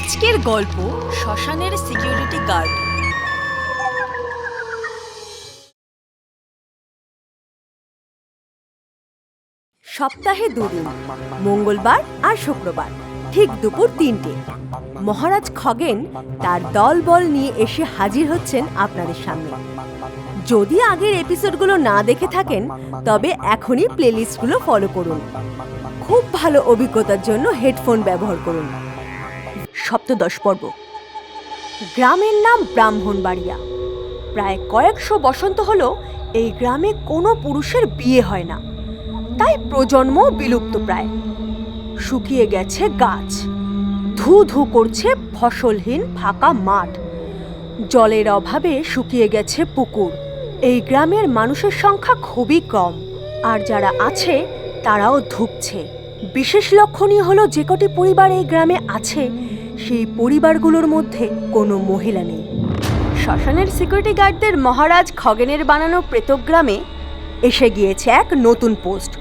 আজকের গল্প শ্মশানের সিকিউরিটি গার্ড। সপ্তাহে দুদিন, মঙ্গলবার আর শুক্রবার, ঠিক দুপুর তিনটে। মহারাজ খগেন তার দলবল নিয়ে এসে হাজির হচ্ছেন আপনাদের সামনে। যদি আগের এপিসোডগুলো না দেখে থাকেন, তবে এখনই প্লেলিস্টগুলো ফলো করুন। খুব ভালো অভিজ্ঞতার জন্য হেডফোন ব্যবহার করুন। সপ্তদশ পর্ব। গ্রামের নাম ব্রাহ্মণবাড়িয়া। প্রায় কয়েকশো বসন্ত হলো এই গ্রামে কোনো পুরুষের বিয়ে হয় না। তাই প্রজন্ম বিলুপ্ত প্রায়। শুকিয়ে গেছে গাছ। ধু ধু করছে ফসলহীন ফাঁকা মাঠ। জলের অভাবে শুকিয়ে গেছে পুকুর। এই গ্রামের মানুষের সংখ্যা খুবই কম। আর যারা আছে, তারাও ধুকছে। বিশেষ লক্ষণীয় হলো যে কটি পরিবার এই গ্রামে আছে সেই পরিবারগুলোর মধ্যে কোনো মহিলা নেই। শ্মশানের সিকিউরিটি গার্ডদের মহারাজ খগেনের বানানো প্রেতগ্রামে এসে গিয়েছে এক নতুন পোস্ট।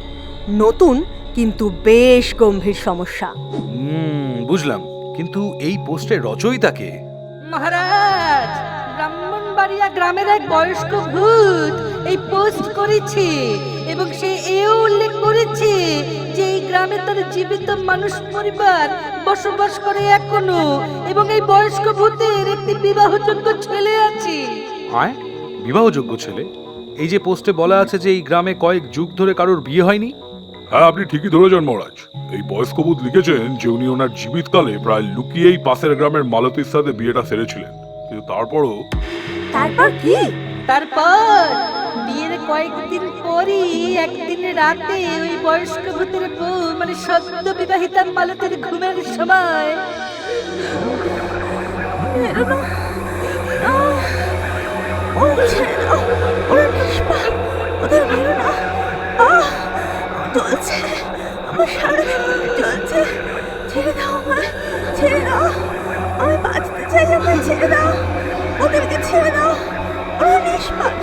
নতুন কিন্তু বেশ গম্ভীর সমস্যা। হুম বুঝলাম। কিন্তু এই পোস্টের রচয়িতাকে মহারাজ! ব্রাহ্মণবাড়িয়া গ্রামের এক বয়স্ক ভূত এই পোস্ট করেছে এবং সে এও উল্লেখ করেছে যে এই গ্রামে তার জীবিত মানুষ পরিবার বসবাস করে এখনও এবং এই বয়স্ক ভূতের একটি বিবাহযোগ্য ছেলে আছে। আয় বিবাহযোগ্য ছেলে? এই যে পোস্টে বলা আছে যে এই গ্রামে কয়েক যুগ ধরে কারোর বিয়ে হয়নি? হ্যাঁ আপনি ঠিকই ধরেছেন মহারাজ। এই বয়স্ক বুধ লিখেছেন যে উনি ওনার জীবিতকালে প্রায় লুকিয়েই পাশের গ্রামের মালতীর সাথে বিয়েটা সেরেছিলেন। কিন্তু তারপরও তারপর কি? তারপর বিয়ের কয়েকদিন পরই একদিন রাতে ওই বয়স্ক ভূতের বউ মানে সদ্য বিবাহিতা মালতের ঘুমের সময় চলছে আমার সারা শরীর চলছে ছেড়ে দাও ছেড়ে দাও। আমি বাঁচতে চাই আমায় ছেড়ে দাও। ছেড়ে দাও ওরা নিষ্পাপ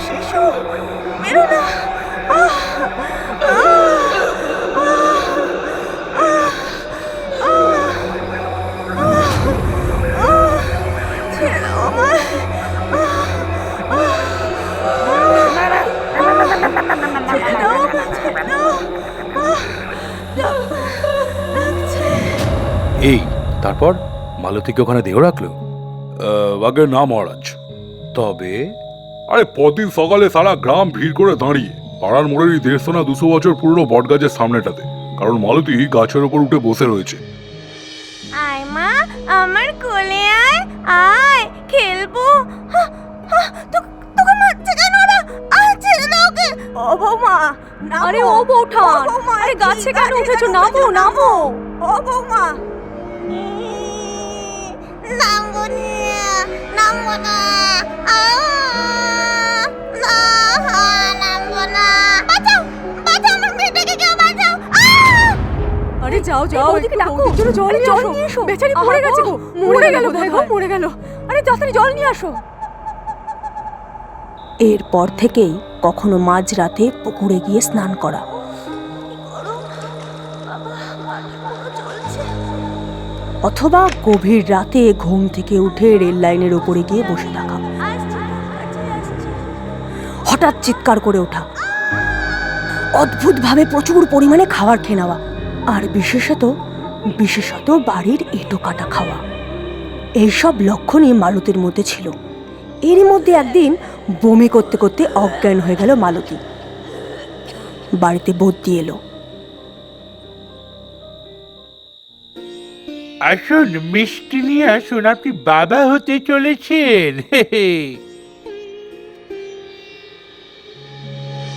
এই তারপর? মালতীকে ওখানে দেহ রাখল? আগে না মহারাজ। তবে? আরে পরদিন সকালে সারা গ্রাম ভিড় করে দাঁড়িয়ে পাড়ার মোড়েরই দেড়শো না দুশো বছর পুরনো বট গাছের সামনেটাতে কারণ মালতী গাছের ওপর উঠে বসে রয়েছে। আয় মা আমার কোলে আয় আয় খেলব। হা, হা, তোকে মারছে কেন ওরা? আয় ছেড়ে দাও ওকে। ও বৌমা আরে ও বৌঠান আরে গাছে কেন উঠেছো? নামো নামো। ও বৌমা। নামবো নামবো না না নামবো না। বাঁচাও বাঁচাও আমার মেয়েটাকে কেউ বাঁচাও আরে যাও যাও ওদিকে ডাকো। জল জল নিয়ে এসো বেচারি মরে গেছে গো মরে গেল ভাই মরে গেল। আরে তাড়াতাড়ি জল নিয়ে আসো। এরপর থেকেই কখনো মাঝরাতে পুকুরে গিয়ে স্নান করা। অথবা গভীর রাতে ঘুম থেকে উঠে রেল লাইনের উপরে গিয়ে বসে থাকা। হঠাৎ চিৎকার করে ওঠা। অদ্ভুতভাবে প্রচুর পরিমাণে খাবার খেয়ে নেওয়া। আর বিশেষত বিশেষত বাড়ির এঁটো কাটা খাওয়া। এইসব লক্ষণই মালতীর মধ্যে ছিল। এরই মধ্যে একদিন বমি করতে করতে অজ্ঞান হয়ে গেল মালতী। বাড়িতে বদ্যি এলো। আসুন, মিষ্টি নিয়ে আসুন। আপনি বাবা হতে চলেছেন।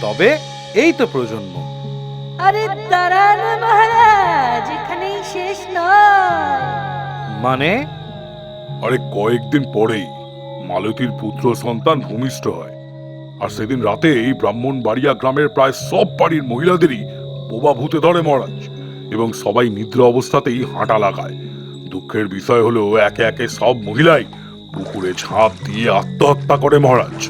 তবে এই তো প্রজন্ম। আরে দাঁড়ান মহারাজ এখানেই শেষ নয়। মানে? আরে কয়েকদিন পরেই মালতীর পুত্র সন্তান ভূমিষ্ঠ হয়। আর সেদিন রাতে এই ব্রাহ্মণ বাড়িয়া গ্রামের প্রায় সব বাড়ির মহিলাদেরই বোবা ভূতে ধরে মহারাজ এবং সবাই নিদ্রা অবস্থাতেই হাঁটা লাগায়। দুঃখের বিষয় হলো একে একে সব মহিলাই পুকুরে ঝাঁপ দিয়ে আত্মহত্যা করে মহারাজ।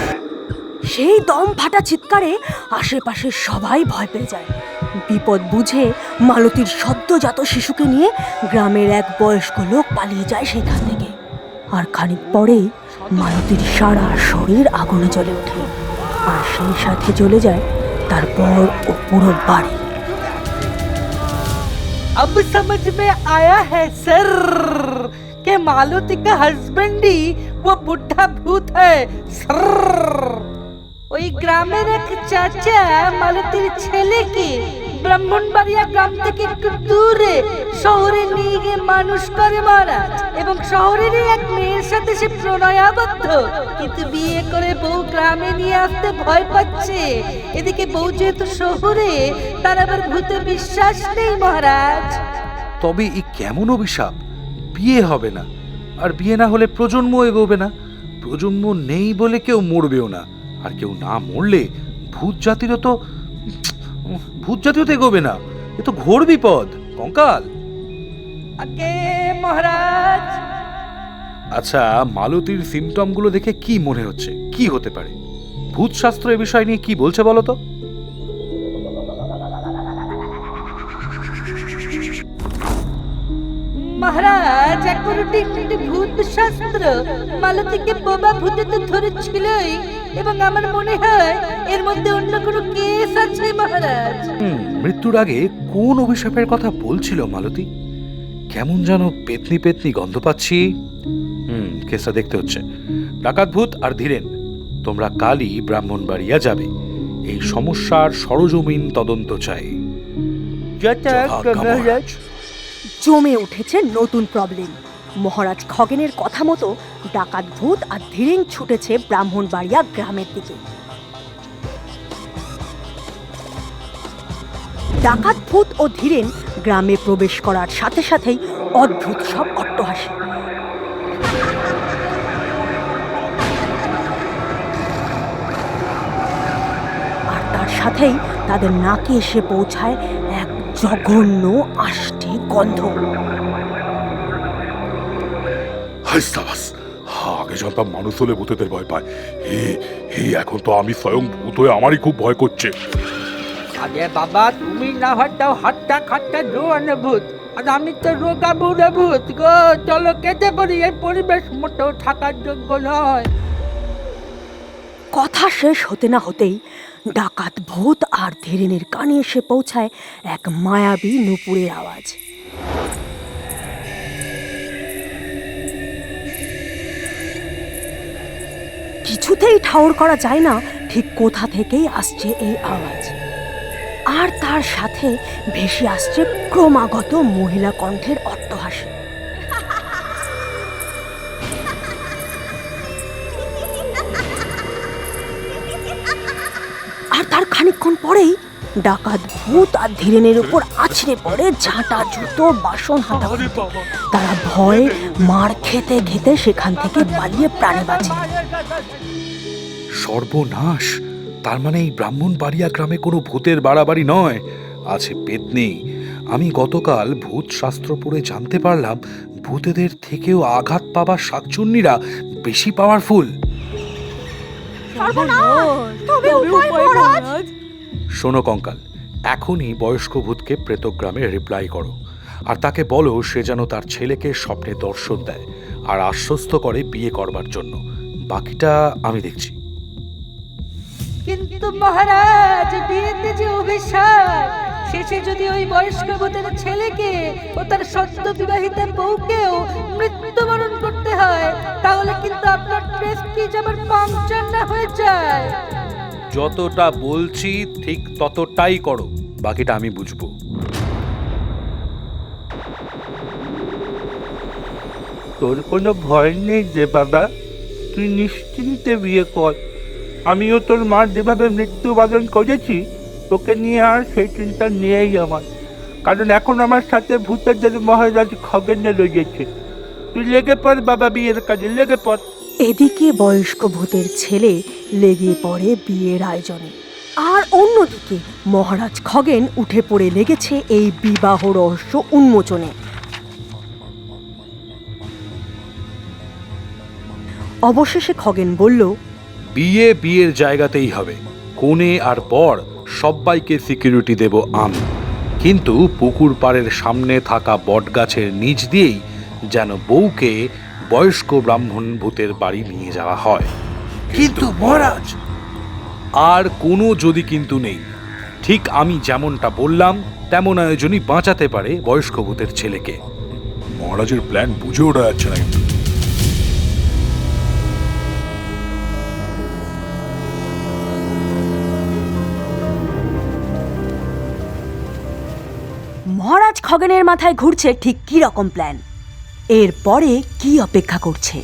সেই দম ফাটা চিৎকারে আশেপাশে সবাই ভয় পেয়ে যায় বিপদ বুঝে মালতীর সদ্যজাত শিশুকে নিয়ে গ্রামের এক বয়স্ক লোক পালিয়ে যায় সেখান থেকে আর খানিক পরেই মালতীর সারা শরীর আগুনে জ্বলে ওঠে আর সেই সাথে চলে যায় তার বর ও পুরো বাড়ি अब समझ में आया है सर के मालती का हस्बैंड ही वो बुढ़ा भूत है सर ওই গ্রামের এক চাচা, মালতীর ছেলেকে ব্রাহ্মণবাড়িয়া গ্রাম থেকে একটু দূরে শহরে নিয়ে গিয়ে মানুষ করে মহারাজ। এবং শহরেরই এক মেয়ের সাথে সে প্রণয়াবদ্ধ। কিন্তু বিয়ে করে বউ গ্রামে নিয়ে আসতে ভয় পাচ্ছে। এদিকে বউ যেহেতু শহরে, তার আবার ভূতে বিশ্বাস নেই মহারাজ। তবে এই কেমন অভিশাপ? বিয়ে হবে না। আর বিয়ে না হলে প্রজন্ম এগোবে না। প্রজন্ম নেই বলে কেউ মরবেও না। আর কেউ না মরলে ভূত জাতিরও তো ভূত জাতিও তো এগোবে না। এ তো ঘোর বিপদ। কঙ্কাল। আগে মহারাজ। আচ্ছা মালতীর সিমটমগুলো দেখে কি মনে হচ্ছে? কি হতে পারে? ভূতশাস্ত্র এ বিষয় নিয়ে কি বলছে বলো তো? মহারাজ এখন একটি ভূত শাস্ত্র মালতীকে বোবা ভূতে তো ধরেছিলই এবং আমার মনে হয় এর মধ্যে অন্য কোনো কেস আছে মহারাজ। মৃত্যুর আগে কোন অভিশাপের কথা বলছিল মালতী? কেমন যেন পেতনি পেতনি গন্ধ পাচ্ছি। হুম কেসটা দেখতে হচ্ছে। ডাকাত ভূত আর ধীরেন তোমরা কালই ব্রাহ্মণবাড়িয়া যাবে। এই সমস্যার সরজমিন তদন্ত চাই। যথাজ্ঞা মহারাজ। জমে উঠেছে নতুন প্রবলেম মহারাজ খগেনের কথা মতো ডাকাত ভূত আর ধীরেন ছুটেছে ব্রাহ্মণবাড়িয়া গ্রামের দিকে। ডাকাত ভূত ও ধীরেন গ্রামে প্রবেশ করার সাথে সাথেই অদ্ভুত সব অট্টহাসি। আর তার সাথেই তাদের নাকে এসে পৌঁছায় এক জঘন্য আষ্টে গন্ধ। হাই সাবাস আগে জানতাম মানুষ হলে ভূতেদের ভয় পায়। হে হে এখন তো আমি স্বয়ং ভূত হয়ে আমারই খুব ভয় করছে। আরে বাবা তুমি না হটাও হাট্টা খাট্টা জোয়ান ভূত। আর আমি তো রোগা বুড়ে ভূত গো চলো কেটে পড়ি এই পরিবেশ মোটেও থাকার যোগ্য নয়। কথা শেষ হতে না হতেই ডাকাত ভূত আর ধীরেনের কানে এসে পৌঁছায় এক মায়াবী নুপুরের আওয়াজ। কিছুতেই ঠাউর করা যায় না, ঠিক কোথা থেকেই আসছে এই আওয়াজ। আর তার সাথে ভেসে আসছে ক্রমাগত মহিলা কণ্ঠের অট্টহাসি। খানিকক্ষণ পরেই ডাকাত ভূত আর ধীরেনের উপর আছড়ে পড়ে ঝাঁটা জুতো বাসন হাতা তারা ভয়ে মার খেতে খেতে সেখান থেকে পালিয়ে প্রাণে বাঁচে। সর্বনাশ। তার মানে এই ব্রাহ্মণবাড়িয়া গ্রামে কোনো ভূতের বাড়াবাড়ি নয়। আছে পেতনি আমি গতকাল ভূত শাস্ত্র পড়ে জানতে পারলাম ভূতেদের থেকেও আঘাত পাওয়া শাকচুন্নিরা বেশি পাওয়ারফুল শোনো কঙ্কাল, এখনই বয়স্ক ভূতকে প্রেতগ্রামে রিপ্লাই করো। আর তাকে বলো, সে যেন তার ছেলেকে স্বপ্নে দর্শন দেয় আর আশ্বস্ত করে বিয়ে করবার জন্য। বাকিটা আমি দেখছি। কিন্তু মহারাজ, বিয়েতে যে অভিশাপ, শেষে যদি ওই বয়স্ক ভূতের ছেলেকে ও তার সদ্য বিবাহিতা বউকেও মৃত্যুবরণ করতে হয়, তাহলে কিন্তু আপনার প্রেস্টিজ আবার পাংচার না হয়ে যায়? যতটা বলছি, ঠিক ততটাই করো। বাকিটা আমি বুঝব। তোর কোনো ভয় নেই যে বাবা? তুই নিশ্চিন্তে বিয়ে কর। আমিও তোর মা যেভাবে মৃত্যুবরণ করেছি, তোকে নিয়ে আর সেই চিন্তা নিয়েই আমার। কারণ এখন আমার সাথে ভূতের মহারাজ খগেনে রয়েছে। তুই লেগে পড় বাবা বিয়ের কাজে, লেগে পড়। এদিকে বয়স্ক ভূতের ছেলে লেগে পড়ে বিয়ের আয়োজনে। আর অন্যদিকে মহারাজ খগেন উঠে পড়ে লেগেছে এই বিবাহ রহস্য উন্মোচনে। অবশেষে খগেন বলল, বিয়ে বিয়ের জায়গাতেই হবে। কোণে আর পর সবাইকে সিকিউরিটি দেব আমি। কিন্তু পুকুর পাড়ের সামনে থাকা বটগাছের নিচ দিয়েই যেন বউকে বয়স্ক ব্রাহ্মণ ভূতের বাড়ি নিয়ে যাওয়া হয়। কিন্তু মহারাজ! আর কোনো যদি কিন্তু নেই। ঠিক আমি যেমনটা বললাম তেমন আয়োজনই বাঁচাতে পারে বয়স্ক ভূতের ছেলেকে। মহারাজের প্ল্যান বুঝে ওঠা যাচ্ছে না কিন্তু। মহারাজ খগেনের মাথায় ঘুরছে ঠিক কি রকম প্ল্যান এরপরে কি অপেক্ষা করছে?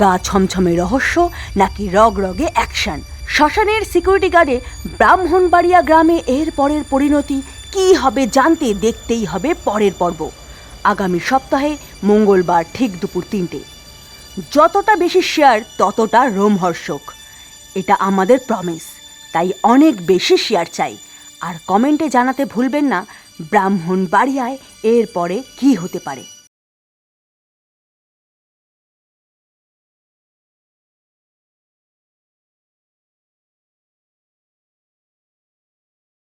গা ছমছমে রহস্য নাকি রগ রগে অ্যাকশন? শ্মশানের সিকিউরিটি গার্ডে ব্রাহ্মণবাড়িয়া গ্রামে এর পরের পরিণতি কি হবে জানতে দেখতেই হবে পরের পর্ব। আগামী সপ্তাহে মঙ্গলবার ঠিক দুপুর তিনটে। যতটা বেশি শেয়ার, ততটা রোমহর্ষক। এটা আমাদের প্রমিস তাই অনেক বেশি শেয়ার চাই। আর কমেন্টে জানাতে ভুলবেন না ব্রাহ্মণ বাড়িয়ায় এরপরে কি হতে পারে।